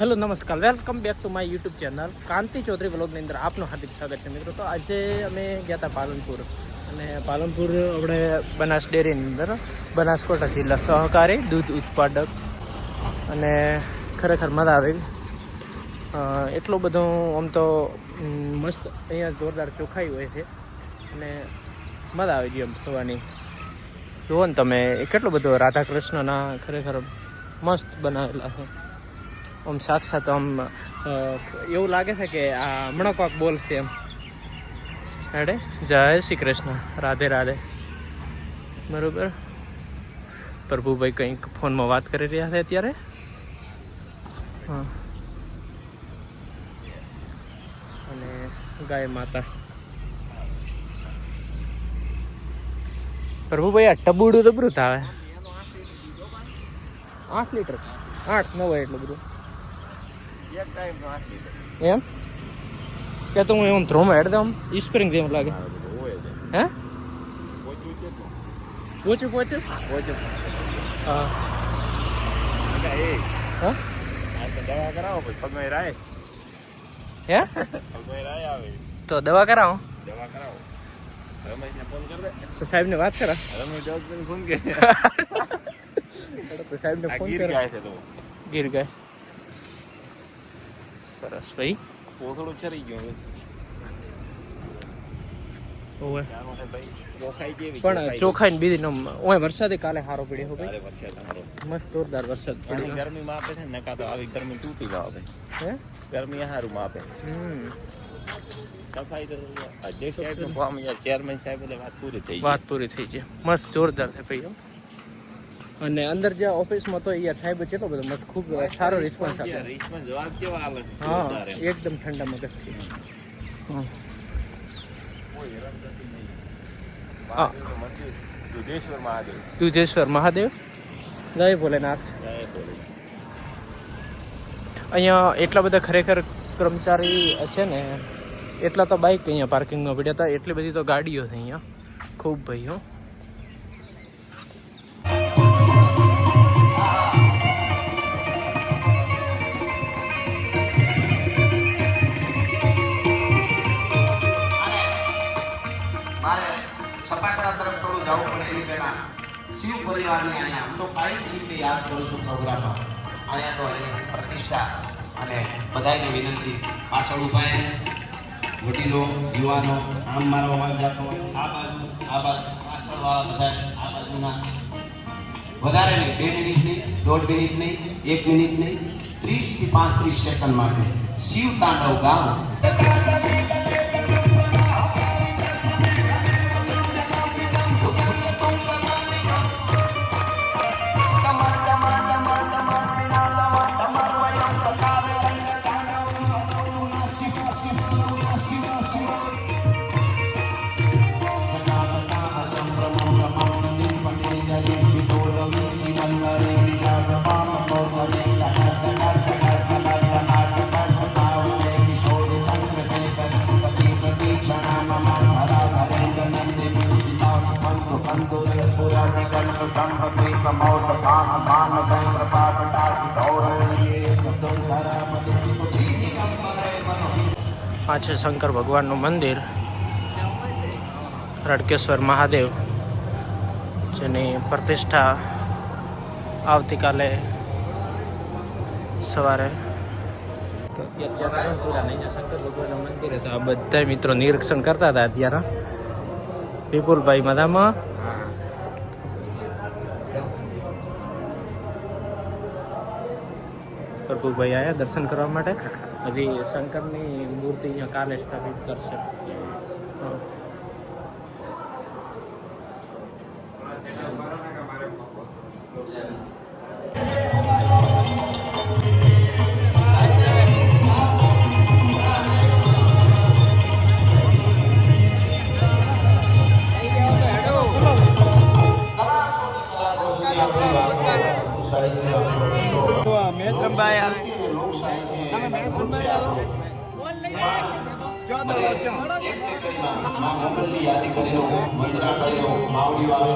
Hello નમસ્કાર welcome back to my YouTube channel Kanti Chaudhari બ્લોગની અંદર આપનું હાર્દિક સ્વાગત છે મિત્રો. તો આજે અમે ગયા હતા પાલનપુર. અને પાલનપુર આપણે બનાસ ડેરીની અંદર બનાસકોટા જિલ્લા સહકારી દૂધ ઉત્પાદક. અને ખરેખર મજા આવી. એટલું બધું આમ તો મસ્ત અહીંયા જોરદાર ચોખાઈ હોય છે. અને મજા આવી ગઈ એમ જોવાની જુઓ ને તમે બધું રાધા કૃષ્ણના ખરેખર મસ્ત બનાવેલા છે. આમ સાક્ષાત આમ એવું લાગે છે કે આ હમણાં કોક બોલશે એમ. હેડે જય શ્રી કૃષ્ણ. રાધે રાધે. બરોબર? પ્રભુભાઈ કંઈક ફોનમાં વાત કરી રહ્યા છે અત્યારે? હા. અને ગાય માતા. પ્રભુભાઈ, આ ટબુડું દબરું આવે આઠ લીટર. આઠ, નવ એટલું બધું. એમ? કે તો હું એમ ધ્રોમાં હેડ દઉં સ્પ્રિંગ જેવું લાગે. હે પોચું પોચું હા. હા દવા કરાવો પછી પગમાં રાય. હે? પગમાં રાય આવે. તો દવા કરાવો. દવા કરાવો. રમેશને ફોન કર દે. તો સાહેબને વાત કરા. રમેશ ફોન કે તો સાહેબને ફોન કરા. ગાય છે તો. ગીર ગાય. સરસ ભાઈ. પોસડું ચરી ગયું ઓવે. ત્યાંનું છે ભાઈ ચોખાઈ કેવી પણ ચોખાઈ. ને બીજી ઓય વરસાદે કાલે સારો પડ્યો ભાઈ. ભાઈ વરસાદ તમારો મસ્ત જોરદાર વરસાદ પડ્યો. ગરમી માં આપે છે ને નકા તો આવી ગરમી તૂટી જાવ આવે. હે? ગરમી હારું માં આપે હમ અધ્યક્ષ સાહેબનું ચેરમેન સાહેબ એટલે વાત પૂરી થઈ વાત પૂરી થઈ છે મસ્ત જોરદાર છે ભાઈ એમ. અને અંદર જે ઓફિસમાં તો અહીંયા સાહેબ કેટલો બધો મસ્ત ખૂબ સારો રિસ્પોન્સ આપે. હા એકદમ ઠંડા મગજથી હા. દુધેશ્વર મહાદેવ. જય ભોલેનાથ. અહીંયા એટલા બધા ખરેખર કર્મચારી છે ને એટલા તો બાઇક અહીંયા પાર્કિંગમાં પડ્યા હતા એટલી બધી તો ગાડીઓ છે અહીંયા. ખૂબ ભાઈઓ શિવ પરિવારને અહીંયા હું તો જ યાદ કરું છું પ્રોગ્રામમાં. અહીંયા તો એની પ્રતિષ્ઠા અને બધાને વિનંતી. પાછળ ઊભા વડીલો, યુવાનો, આમ મારો અવાજ જતો આ બાજુ આ બાજુ પાછળવાળા બધા, આ બાજુના. વધારે નહીં, બે મિનિટ નહીં, દોઢ મિનિટ નહીં, એક મિનિટ નહીં ત્રીસથી પાંત્રીસ સેકન્ડ માટે. શિવ તાંડવ ગામ આ છે શંકર ભગવાનનું મંદિર, રડકેશ્વર મહાદેવ, જેની પ્રતિષ્ઠા આવતીકાલે સવારે તો આ બધા મિત્રો નિરીક્ષણ કરતા હતા અત્યારે. વિપુલભાઈ મધામાં પ્રભુભાઈ આવ્યા દર્શન કરવા માટે? હજી શંકરની મૂર્તિ અહીંયા કાલે સ્થાપિત કરશે. યાદી કરીને મંદિર માવડી વાળો